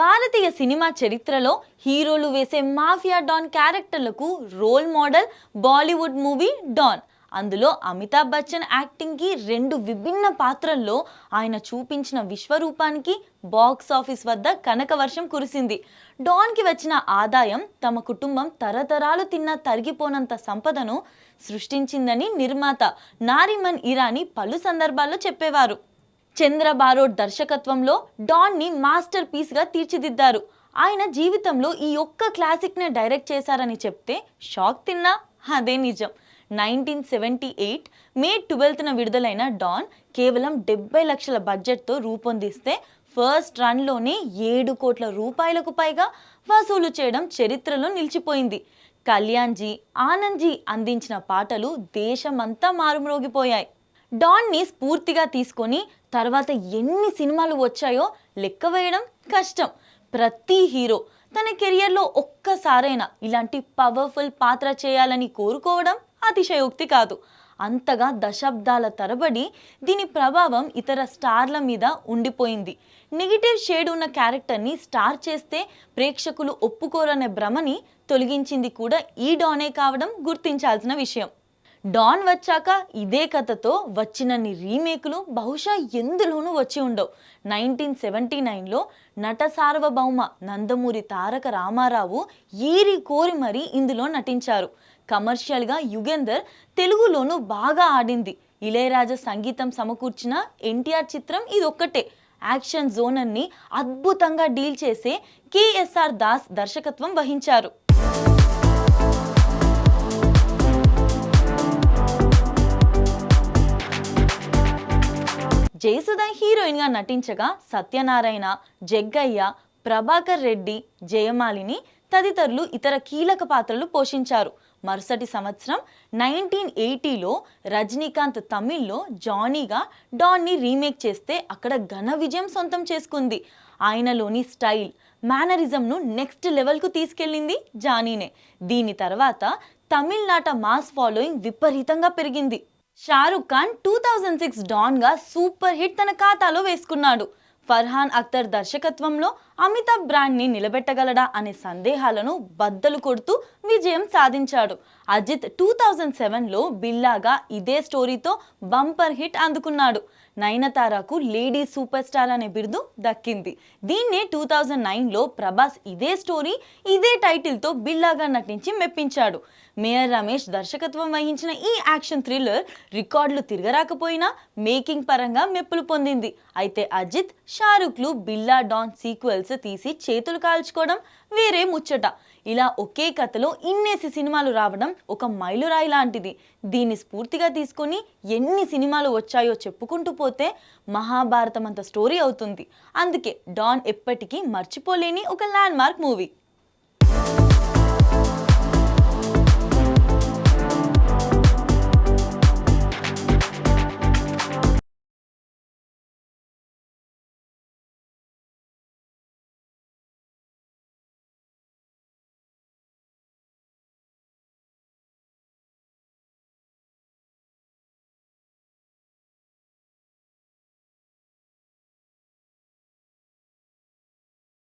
భారతీయ cinema చరిత్రలో హీరోలు వేసే mafia don క్యారెక్టర్లకు role model Bollywood movie don. అందులో అమితాబ్ బచ్చన్ యాక్టింగ్కి రెండు విభిన్న పాత్రల్లో ఆయన చూపించిన విశ్వరూపానికి బాక్స్ ఆఫీస్ వద్ద కనక వర్షం కురిసింది. డాన్కి వచ్చిన ఆదాయం తమ కుటుంబం తరతరాలు తిన్న తరిగిపోనంత సంపదను సృష్టించిందని నిర్మాత నారిమన్ ఇరానీ పలు సందర్భాల్లో చెప్పేవారు. చంద్ర బారోడ్ దర్శకత్వంలో డాన్ని మాస్టర్ పీస్గా తీర్చిదిద్దారు. ఆయన జీవితంలో ఈ ఒక్క క్లాసిక్నే డైరెక్ట్ చేశారని చెప్తే షాక్ తిన్నా? అదే నిజం. నైన్టీన్ సెవెంటీ ఎయిట్ మే ట్వెల్త్న విడుదలైన డాన్ కేవలం డెబ్బై లక్షల బడ్జెట్తో రూపొందిస్తే ఫస్ట్ రన్లోనే ఏడు కోట్ల రూపాయలకు పైగా వసూలు చేయడం చరిత్రలో నిలిచిపోయింది. కళ్యాణ్జీ ఆనంద్జీ అందించిన పాటలు దేశమంతా మారుమ్రోగిపోయాయి. డాన్ని స్ఫూర్తిగా తీసుకొని తర్వాత ఎన్ని సినిమాలు వచ్చాయో లెక్క వేయడం కష్టం. ప్రతి హీరో తన కెరియర్లో ఒక్కసారైనా ఇలాంటి పవర్ఫుల్ పాత్ర చేయాలని కోరుకోవడం అతిశయోక్తి కాదు. అంతగా దశాబ్దాల తరబడి దీని ప్రభావం ఇతర స్టార్ల మీద ఉండిపోయింది. నెగిటివ్ షేడ్ ఉన్న క్యారెక్టర్ని స్టార్ చేస్తే ప్రేక్షకులు ఒప్పుకోరనే భ్రమని తొలగించింది కూడా ఈ డానే కావడం గుర్తించాల్సిన విషయం. డాన్ వచ్చాక ఇదే కథతో వచ్చినన్ని రీమేక్లు బహుశా ఎందులోనూ వచ్చి ఉండవు. నైన్టీన్ సెవెంటీ నైన్లో నట సార్వభౌమ నందమూరి తారక రామారావు ఏరి కోరి మరీ ఇందులో నటించారు. కమర్షియల్గా యుగేందర్ తెలుగులోనూ బాగా ఆడింది. ఇళయరాజా సంగీతం సమకూర్చిన ఎన్టీఆర్ చిత్రం ఇదొక్కటే. యాక్షన్ జోనర్ని అద్భుతంగా డీల్ చేసే కేఎస్ఆర్ దాస్ దర్శకత్వం వహించారు. జయసుధ హీరోయిన్గా నటించగా సత్యనారాయణ జగ్గయ్య ప్రభాకర్ రెడ్డి జయమాలిని తదితరులు ఇతర కీలక పాత్రలు పోషించారు. మరుసటి సంవత్సరం నైన్టీన్ ఎయిటీలో రజనీకాంత్ తమిళ్ళో జానీగా డాన్ని రీమేక్ చేస్తే అక్కడ ఘన విజయం సొంతం చేసుకుంది. ఆయనలోని స్టైల్ మేనరిజంను నెక్స్ట్ లెవెల్కు తీసుకెళ్ళింది జానీనే. దీని తర్వాత తమిళనాట మాస్ ఫాలోయింగ్ విపరీతంగా పెరిగింది. Shahrukh Khan two thousand six డాన్గా super hit తన ఖాతాలో వేసుకున్నాడు. ఫర్హాన్ అఖ్తర్ దర్శకత్వంలో అమితాబ్ బ్రాండ్ని నిలబెట్టగలడా అనే సందేహాలను బద్దలు కొడుతూ విజయం సాధించాడు. అజిత్ టూ థౌజండ్ సెవెన్లో బిల్లాగా ఇదే స్టోరీతో బంపర్ హిట్ అందుకున్నాడు. నయనతారకు లేడీ సూపర్ స్టార్ అనే బిరుదు దక్కింది. దీన్నే టూ థౌజండ్ నైన్లో ప్రభాస్ ఇదే స్టోరీ ఇదే టైటిల్తో బిల్లాగా నటించి మెప్పించాడు. మేయర్ రమేష్ దర్శకత్వం వహించిన ఈ యాక్షన్ థ్రిల్లర్ రికార్డులు తిరగరాకపోయినా మేకింగ్ పరంగా మెప్పులు పొందింది. అయితే అజిత్ షారుఖ్లు బిల్లా డాన్ సీక్వెల్స్ తీసి చేతులు కాల్చుకోవడం వేరే ముచ్చట. ఇలా ఒకే కథలో ఇన్నేసి సినిమాలు రావడం ఒక మైలురాయి లాంటిది. దీన్ని స్ఫూర్తిగా తీసుకొని ఎన్ని సినిమాలు వచ్చాయో చెప్పుకుంటూ పోతే మహాభారతం అంత స్టోరీ అవుతుంది. అందుకే డాన్ ఎప్పటికీ మర్చిపోలేని ఒక ల్యాండ్ మార్క్ మూవీ.